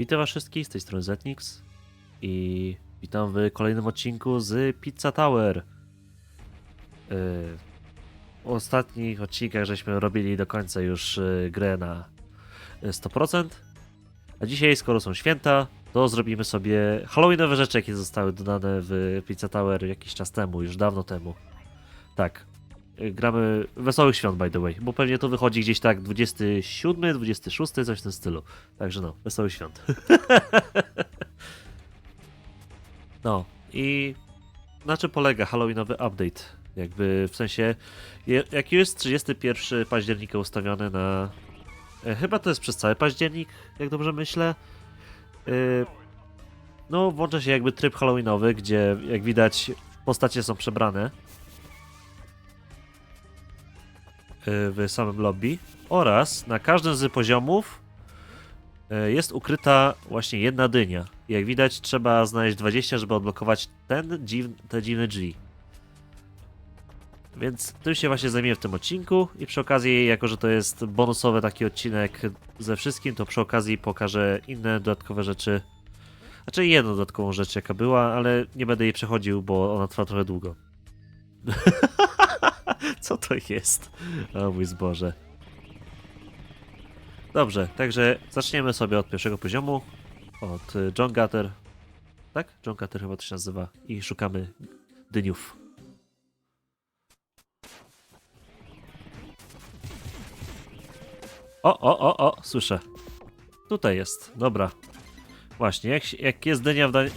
Witam was wszystkich, z tej strony Zetnix i witam w kolejnym odcinku z Pizza Tower. Yy, w ostatnich odcinkach żeśmy robili do końca już yy, grę na yy, 100%, a dzisiaj, skoro są święta, to zrobimy sobie halloweenowe rzeczy, jakie zostały dodane w Pizza Tower jakiś czas temu, już dawno temu. Tak, gramy Wesołych Świąt, by the way, bo pewnie to wychodzi gdzieś tak 27, 26, coś w tym stylu. Także no, wesołych świąt. no i na czym polega Halloweenowy update? Jakby w sensie, jak jest 31 października ustawiony na. E, chyba to jest przez cały październik, jak dobrze myślę. E, no, włącza się jakby tryb Halloweenowy, gdzie jak widać postacie są przebrane w samym lobby oraz na każdym z poziomów e, jest ukryta właśnie jedna dynia. Jak widać, trzeba znaleźć 20, żeby odblokować ten dziw, te dziwne drzwi. Więc tym się właśnie zajmiemy w tym odcinku i przy okazji, jako że to jest bonusowy taki odcinek ze wszystkim, to przy okazji pokażę inne dodatkowe rzeczy. Znaczy jedną dodatkową rzecz jaka była, ale nie będę jej przechodził, bo ona trwa trochę długo. Co to jest? O mój Zboże. Dobrze, także zaczniemy sobie od pierwszego poziomu. Od y, John Gutter. Tak? John Gutter chyba to się nazywa. I szukamy dyniów. O, o, o, o, słyszę. Tutaj jest, dobra. Właśnie, jak, jak jest dynia, w dan-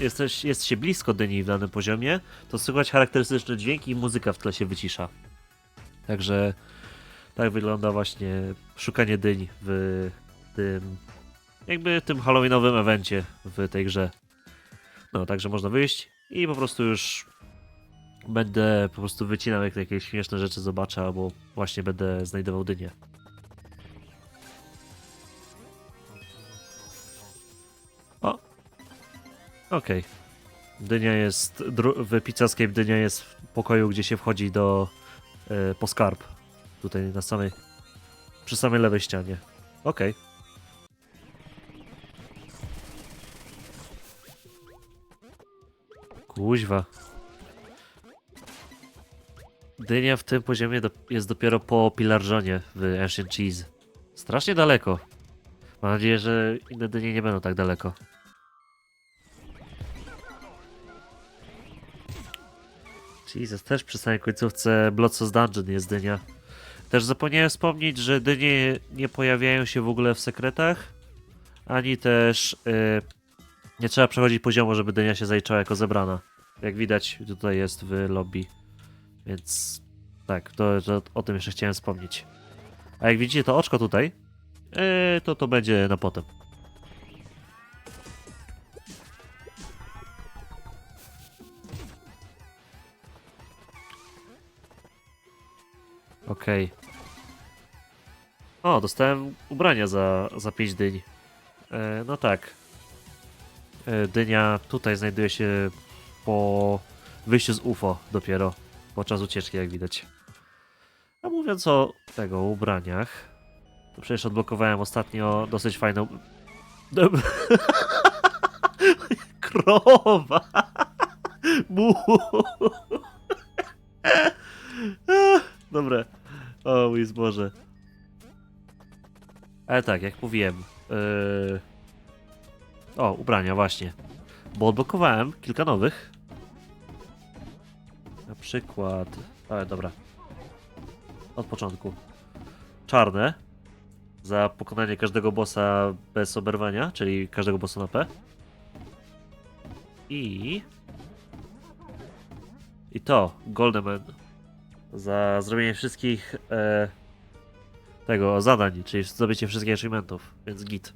jest się blisko dyni w danym poziomie, to słychać charakterystyczne dźwięki i muzyka w tle się wycisza. Także tak wygląda właśnie szukanie dyń w tym jakby tym halloweenowym evencie w tej grze. No, także można wyjść i po prostu już będę po prostu wycinał jak jakieś śmieszne rzeczy zobaczę, albo właśnie będę znajdował dynie. O! Okej. Dynia jest, w Pizzascape dynia jest w pokoju, gdzie się wchodzi do po skarb. Tutaj na samej, przy samej lewej ścianie. Okej. Kuźwa. Dynia w tym poziomie do, jest dopiero po Pilarżonie w Ancient Cheese. Strasznie daleko. Mam nadzieję, że inne dynie nie będą tak daleko. Jesus, też przy samej końcówce Bloodsos Dungeon jest dynia. Też zapomniałem wspomnieć, że dynie nie pojawiają się w ogóle w sekretach, ani też y, nie trzeba przechodzić poziomu, żeby dynia się zaliczała jako zebrana. Jak widać, tutaj jest w lobby. Więc tak, to, to o tym jeszcze chciałem wspomnieć. A jak widzicie to oczko tutaj, y, to to będzie na potem. Okej. O, dostałem ubrania za, za 5 dyń. E, no tak. E, dynia tutaj znajduje się po wyjściu z UFO dopiero. Podczas ucieczki, jak widać. A mówiąc o tego ubraniach, to przecież odblokowałem ostatnio dosyć fajną. Krowa! Mu! Dobre. O mój Zboże. Ale tak, jak mówiłem. Yy... O, ubrania, właśnie. Bo odblokowałem kilka nowych. Na przykład. Ale dobra. Od początku. Czarne. Za pokonanie każdego bossa bez oberwania, czyli każdego bossa na P. I. I to, Goldeman za zrobienie wszystkich e, tego zadań, czyli zdobycie wszystkich achievementów, więc git.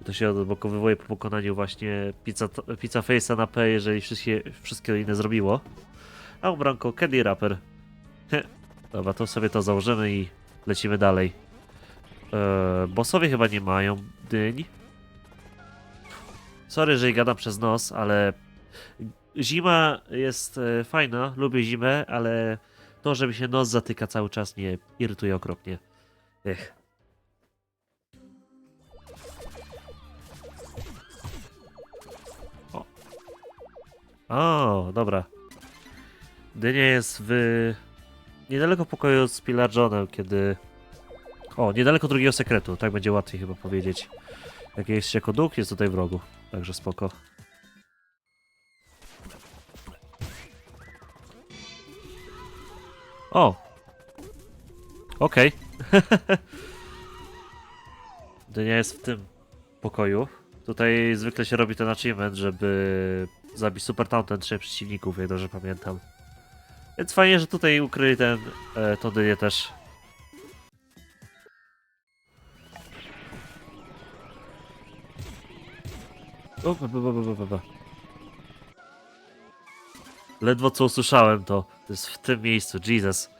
I to się odblokowywuje po pokonaniu właśnie pizza, pizza Face'a na P, jeżeli wszystkie, wszystkie inne zrobiło. A ubranko Candy Rapper. Heh. Dobra, to sobie to założymy i lecimy dalej. E, bossowie chyba nie mają dyń. Sorry, że gadam przez nos, ale zima jest e, fajna, lubię zimę, ale to, że mi się nos zatyka cały czas, nie irytuje okropnie. Ech. O. o, dobra. Dynia jest w... niedaleko pokoju z Pilar Johnem, kiedy... O, niedaleko drugiego sekretu, tak będzie łatwiej chyba powiedzieć. Jak jest jako duch, jest tutaj w rogu, także spoko. O! Okej. Dynia jest w tym pokoju. Tutaj zwykle się robi ten achievement, żeby zabić Super Tamten trzech przeciwników, jak dobrze pamiętam. Więc fajnie, że tutaj ukryli ten, e, dynię też. O, ba, ba, ba, ba, ba. Ledwo co usłyszałem to. To jest w tym miejscu, Jesus.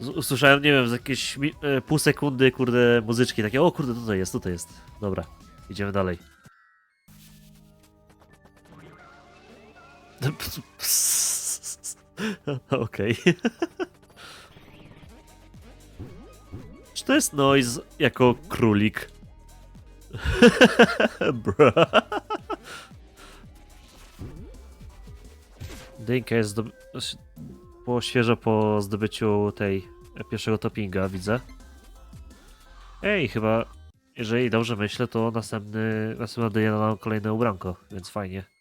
Usłyszałem, nie wiem, z jakieś e, pół sekundy, kurde, muzyczki takie, o kurde, tutaj jest, tutaj jest. Dobra, idziemy dalej. Okej. Czy to jest noise jako królik? Bra. Dynka jest zdob... było świeżo po zdobyciu tej pierwszego toppinga, widzę. Ej, chyba, jeżeli dobrze myślę, to następny, następna daje nam kolejne ubranko, więc fajnie.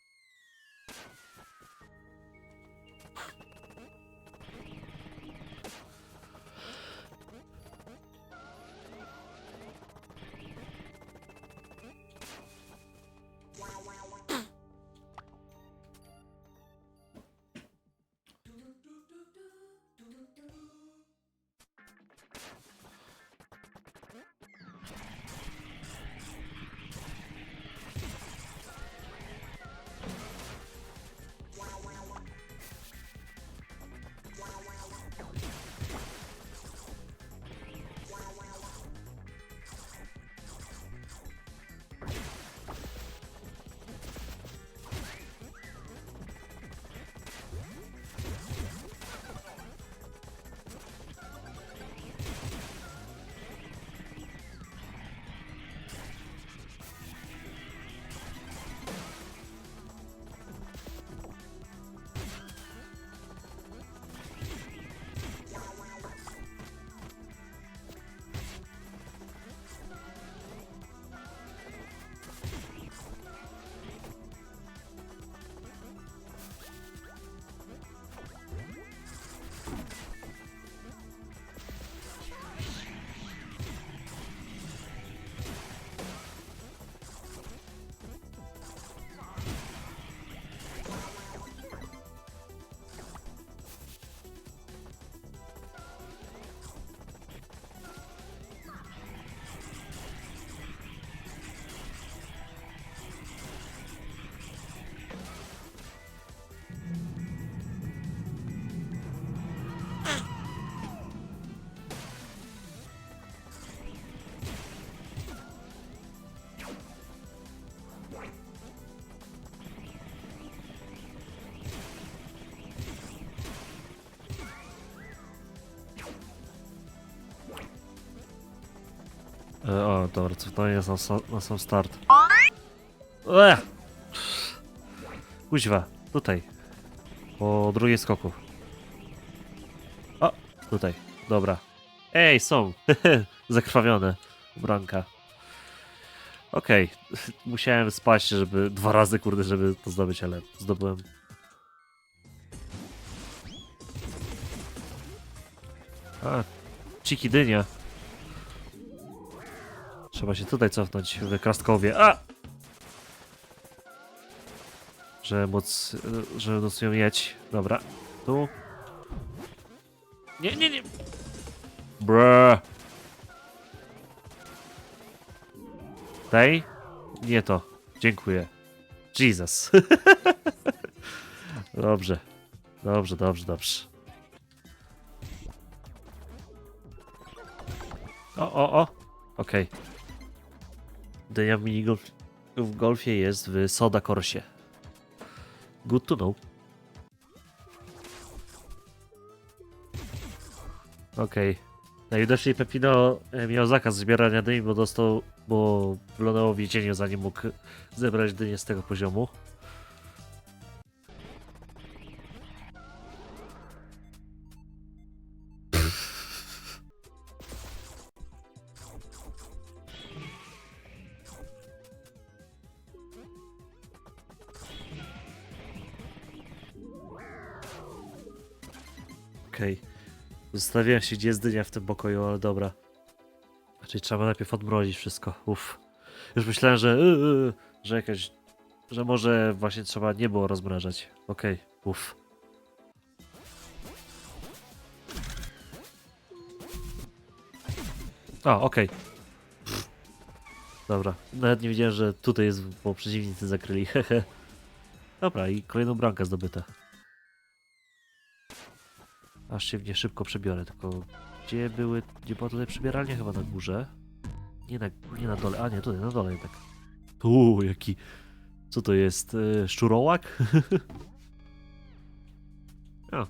O, dobra, cofnąłem jest na, sa- na sam start. Ech! Kuźwa, tutaj. Po drugiej skoku. O, tutaj, dobra. Ej, są! Zakrwawione. Ubranka. Okej, musiałem spać, żeby dwa razy, kurde, żeby to zdobyć, ale zdobyłem. A, ciki dynia. Trzeba się tutaj cofnąć w Krastkowie. A! Żeby móc, y, żeby móc ją mieć. Dobra, tu. Nie, nie, nie. Brrr. Tej? Nie to. Dziękuję. Jesus. dobrze. Dobrze, dobrze, dobrze. O, o, o. Okej. Dynia w minigolf w golfie jest w Soda Corsie. Good to know. Okej. Najwidoczniej Pepino e, miał zakaz zbierania dyni, bo dostał, bo wylądował w więzieniu, zanim mógł zebrać dynię z tego poziomu. Okej. Zastanawiałem się, gdzie jest dynia w tym pokoju, ale dobra. Czyli trzeba najpierw odmrozić wszystko. Uff. Już myślałem, że. Yy, yy, że jakaś. Że może właśnie trzeba nie było rozmrażać. Okej, uff. A, okej. Pff. Dobra, nawet nie wiedziałem, że tutaj jest, bo przeciwnicy zakryli, hehe. Dobra, i kolejną bramkę zdobyta. Aż się w nie szybko przebiorę, tylko gdzie były, gdzie była tutaj przebieralnia? Chyba na górze. Nie na, nie na dole, a nie, tutaj na dole jednak. Tu, jaki, co to jest, e, szczurołak? o,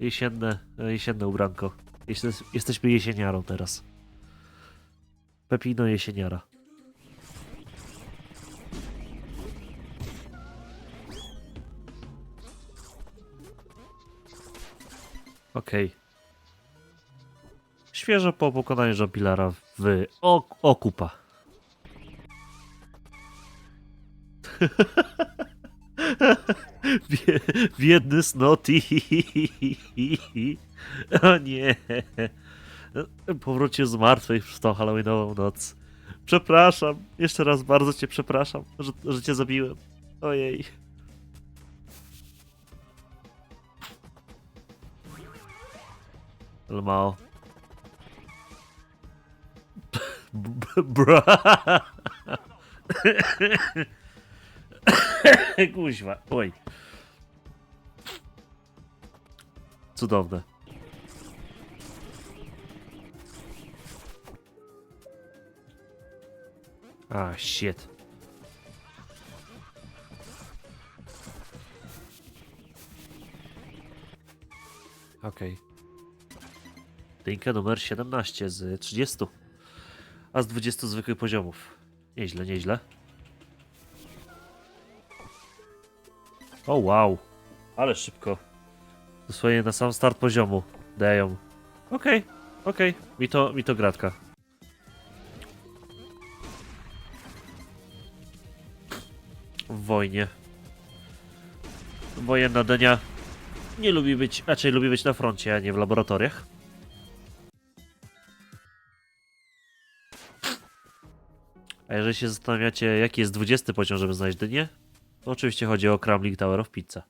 jesienne, e, jesienne ubranko. Jeste, jesteśmy jesieniarą teraz. Pepino jesieniara. Okej. Świeżo po pokonaniu Jean-Pilara w ok Okupa. Bie biedny Snotty. O nie. Powrócił z martwej w tą Halloweenową noc. Przepraszam. Jeszcze raz bardzo cię przepraszam, że, że cię zabiłem. Ojej. Lmao. Bra. Kuźwa, oj. Cudowne. A, shit. Okej. Dynka numer 17 z 30. A z 20 zwykłych poziomów. Nieźle, nieźle. O wow. Ale szybko. Dosłownie na sam start poziomu dają. Okej, okej. Mi to, mi to gratka. W wojnie. Wojenna Denia nie lubi być, raczej lubi być na froncie, a nie w laboratoriach. Jeżeli się zastanawiacie, jaki jest 20 poziom, żeby znaleźć dynię, to oczywiście chodzi o Crumbling Tower of Pizza.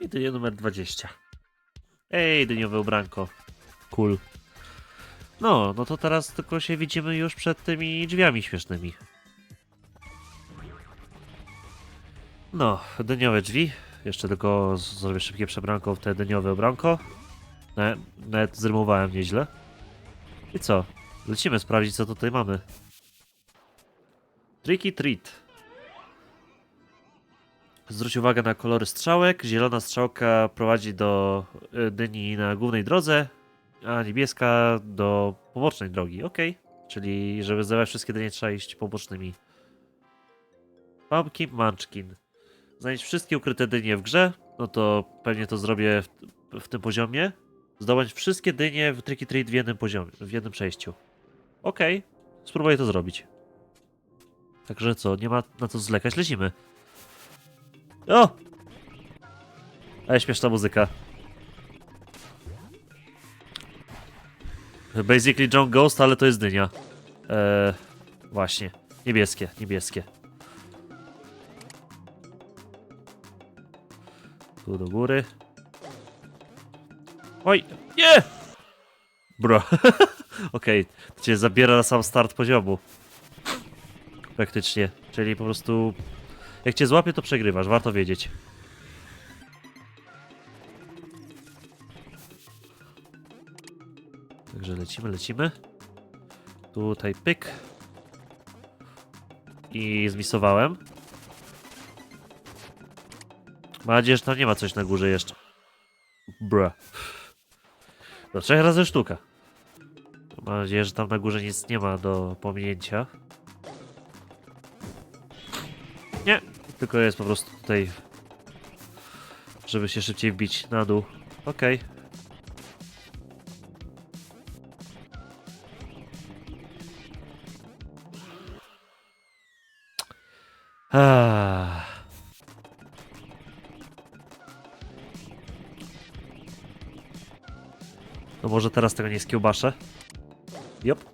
I dynia numer 20. Ej, dyniowe ubranko. Cool. No, no to teraz tylko się widzimy już przed tymi drzwiami śmiesznymi. No, dyniowe drzwi. Jeszcze tylko zrobię szybkie przebranko w te dyniowe ubranko. Ne, nawet zrymowałem nieźle. I co? Lecimy sprawdzić, co tutaj mamy. Tricky Treat. Zwróć uwagę na kolory strzałek. Zielona strzałka prowadzi do y, dyni na głównej drodze, a niebieska do pobocznej drogi. Ok. Czyli, żeby zdawać wszystkie dynie, trzeba iść pobocznymi. Pumpkin Munchkin. Znajdź wszystkie ukryte dynie w grze. No to pewnie to zrobię w, w tym poziomie. Zdobyć wszystkie dynie w Tricky Treat w jednym poziomie, w jednym przejściu. Okej, spróbuję to zrobić. Także co, nie ma na co zlekać, lecimy. O! Ale śmieszna muzyka. Basically John Ghost, ale to jest dynia. Eee, właśnie. Niebieskie, niebieskie. Tu do góry. Oj, nie! Bro. Okej, to cię zabiera na sam start poziomu. Praktycznie. Czyli po prostu... Jak cię złapie, to przegrywasz, warto wiedzieć. Także lecimy, lecimy. Tutaj pyk. I zmisowałem. Mam nadzieję, że tam nie ma coś na górze jeszcze. Bra. Do trzech razy sztuka. Mam nadzieję, że tam na górze nic nie ma do pominięcia. Nie, tylko jest po prostu tutaj, żeby się szybciej wbić na dół. Okej. Eee. Teraz tego nie skiełbaszę? Jop.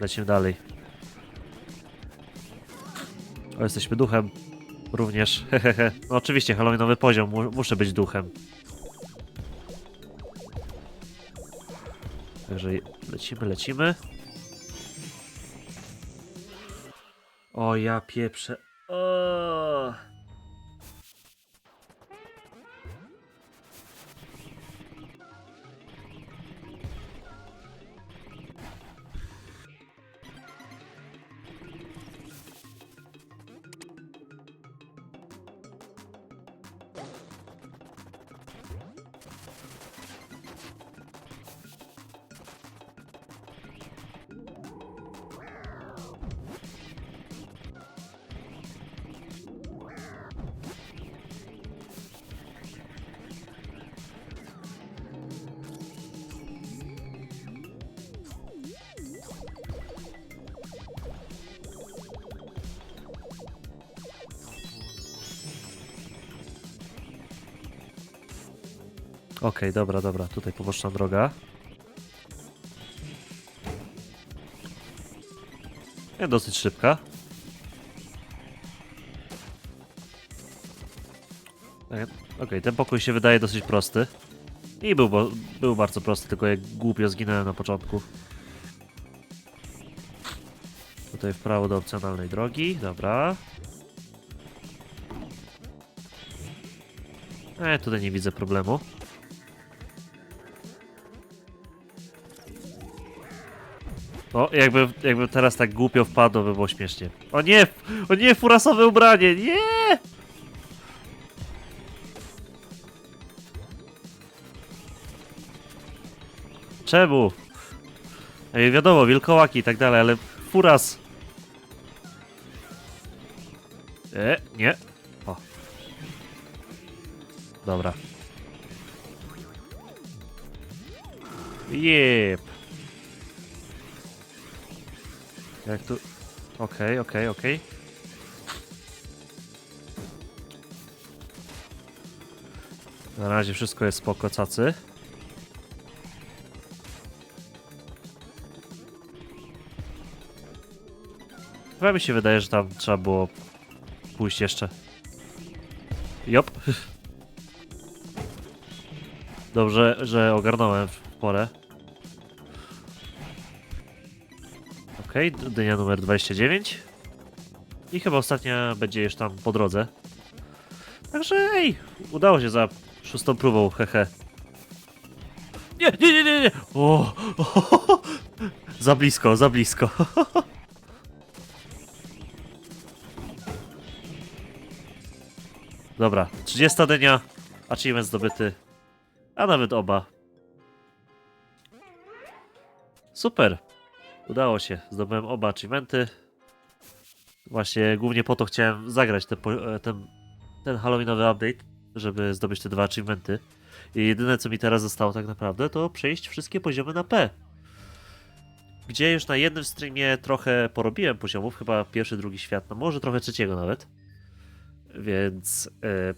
Lecimy dalej. O, jesteśmy duchem. Również. Hehehe. No oczywiście, halloweenowy poziom. Mu muszę być duchem. Także lecimy, lecimy. O, ja pieprzę. O! Okej, dobra, dobra. Tutaj poboczna droga. Nie, dosyć szybka. Tak, Okej, ten pokój się wydaje dosyć prosty. I był, bo, był bardzo prosty, tylko jak głupio zginąłem na początku. Tutaj w prawo do opcjonalnej drogi, dobra. E, tutaj nie widzę problemu. O, jakby, jakby teraz tak głupio wpadło, by było śmiesznie. O nie! O nie, furasowe ubranie! Nie! Czemu? Ej, wiadomo, wilkołaki i tak dalej, ale furas... E, nie. O. Dobra. Jep. Jak tu... Okej, okej, okej. Na razie wszystko jest spoko, cacy. Chyba mi się wydaje, że tam trzeba było pójść jeszcze. Jop. Dobrze, że ogarnąłem w porę. Dynia numer 29. I chyba ostatnia będzie już tam po drodze. Także ej, udało się za szóstą próbą, hehe. Nie, nie, nie, nie, nie! O, o, za blisko, za blisko. Dobra, 30 dnia, achievement zdobyty, a nawet oba. Super. Udało się, zdobyłem oba achievementy. Właśnie głównie po to chciałem zagrać te, po- e, ten, ten Halloweenowy update, żeby zdobyć te dwa achievementy. I jedyne co mi teraz zostało tak naprawdę to przejść wszystkie poziomy na P. Gdzie już na jednym streamie trochę porobiłem poziomów, chyba pierwszy, drugi świat, no może trochę trzeciego nawet. Więc e,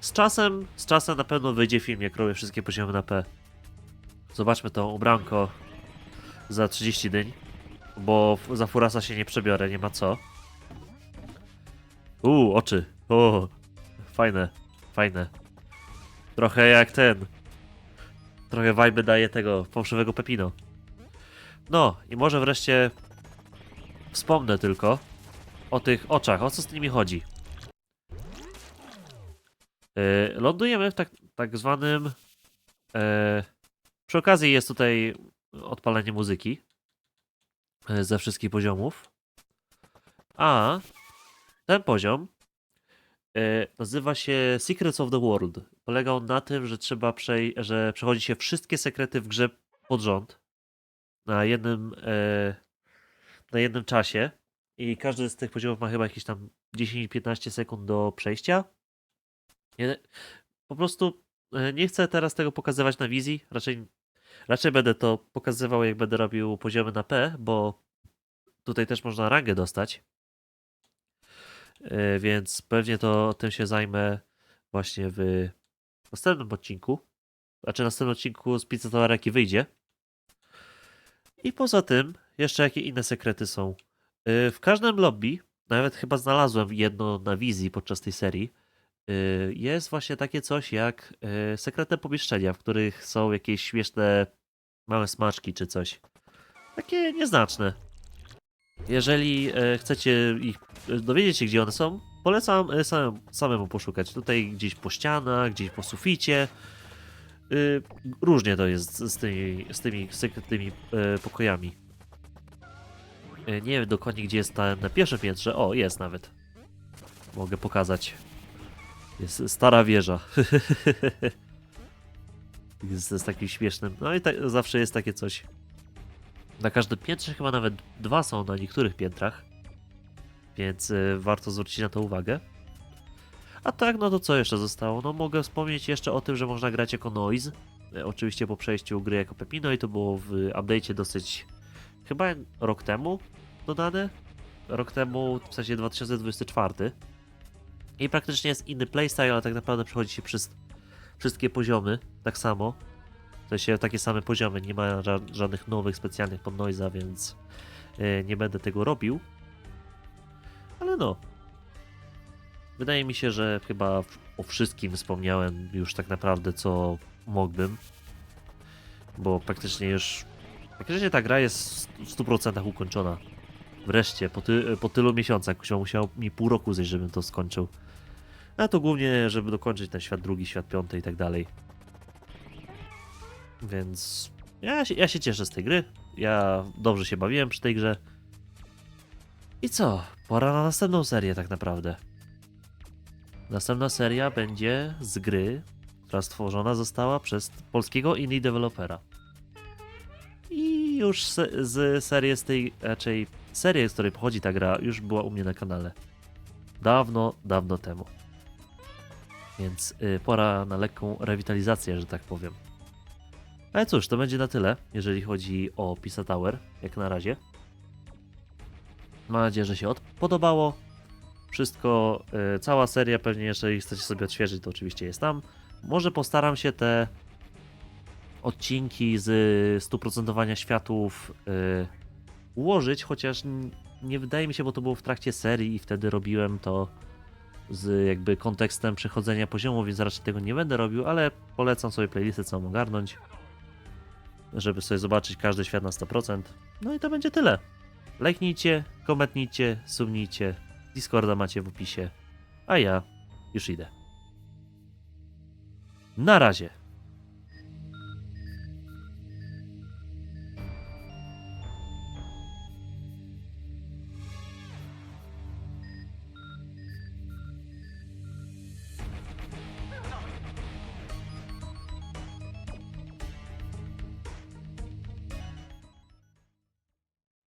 z czasem, z czasem na pewno wyjdzie film, jak robię wszystkie poziomy na P. Zobaczmy to ubranko za 30 dyń, bo za Furasa się nie przebiorę, nie ma co. Uuu, oczy. O, fajne, fajne. Trochę jak ten. Trochę vibe daje tego fałszywego Pepino. No, i może wreszcie wspomnę tylko o tych oczach, o co z nimi chodzi. Yy, lądujemy w tak, tak zwanym. Yy, przy okazji jest tutaj odpalenie muzyki e, ze wszystkich poziomów. A ten poziom e, nazywa się Secrets of the World. Polega on na tym, że trzeba przej że przechodzi się wszystkie sekrety w grze pod rząd na jednym e, na jednym czasie i każdy z tych poziomów ma chyba jakieś tam 10-15 sekund do przejścia. Po prostu nie chcę teraz tego pokazywać na wizji, raczej Raczej będę to pokazywał, jak będę robił poziomy na P, bo tutaj też można rangę dostać. E, więc pewnie to tym się zajmę właśnie w następnym odcinku. Znaczy następnym odcinku z Pizza Tower, jaki wyjdzie. I poza tym, jeszcze jakie inne sekrety są. E, W każdym lobby, nawet chyba znalazłem jedno na wizji podczas tej serii, e, jest właśnie takie coś jak e, sekretne pomieszczenia, w których są jakieś śmieszne małe smaczki czy coś. Takie nieznaczne. Jeżeli e, chcecie ich e, dowiedzieć się, gdzie one są, polecam e, samemu, samemu poszukać. Tutaj gdzieś po ścianach, gdzieś po suficie. Y, różnie to jest z tymi, z tymi sekretnymi pokojami. Nie wiem dokładnie, gdzie jest ta na pierwszym piętrze. O, jest nawet. Mogę pokazać. Jest stara wieża. jest z takim śmiesznym. No i tak, zawsze jest takie coś. Na każdym piętrze chyba nawet dwa są na niektórych piętrach. Więc y, warto zwrócić na to uwagę. A tak, no to co jeszcze zostało? No mogę wspomnieć jeszcze o tym, że można grać jako Noise. E, Oczywiście po przejściu gry jako Pepino i to było w update'cie dosyć chyba rok temu dodane. Rok temu, w sensie 2024. I praktycznie jest inny playstyle, ale tak naprawdę przechodzi się przez wszystkie poziomy tak samo. W sensie takie same poziomy, nie ma ża- żadnych nowych specjalnych pod Noiza, więc e, nie będę tego robił. Ale no. Wydaje mi się, że chyba o wszystkim wspomniałem już tak naprawdę, co mógłbym. Bo praktycznie już. Praktycznie ta gra jest w 100% ukończona. Wreszcie, po, ty, po tylu miesiącach, musiał mi pół roku zejść, żebym to skończył. A to głównie, żeby dokończyć ten świat drugi, świat piąty i tak dalej. Więc ja się, ja się cieszę z tej gry. Ja dobrze się bawiłem przy tej grze. I co? Pora na następną serię tak naprawdę. Następna seria będzie z gry, która stworzona została przez polskiego indie dewelopera. I już se, z serii z tej, raczej seria, z której pochodzi ta gra, już była u mnie na kanale. Dawno, dawno temu. Więc y, pora na lekką rewitalizację, że tak powiem. Ale cóż, to będzie na tyle, jeżeli chodzi o Pisa Tower, jak na razie. Mam nadzieję, że się od- podobało. Wszystko, y, cała seria, pewnie jeżeli chcecie sobie odświeżyć, to oczywiście jest tam. Może postaram się te odcinki z stuprocentowania światów y, ułożyć, chociaż nie wydaje mi się, bo to było w trakcie serii i wtedy robiłem to z jakby kontekstem przechodzenia poziomu, więc raczej tego nie będę robił, ale polecam sobie playlistę, co ogarnąć, żeby sobie zobaczyć każdy świat na 100%. No i to będzie tyle. Lajknijcie, komentnijcie, subnijcie, Discorda macie w opisie, a ja już idę. Na razie.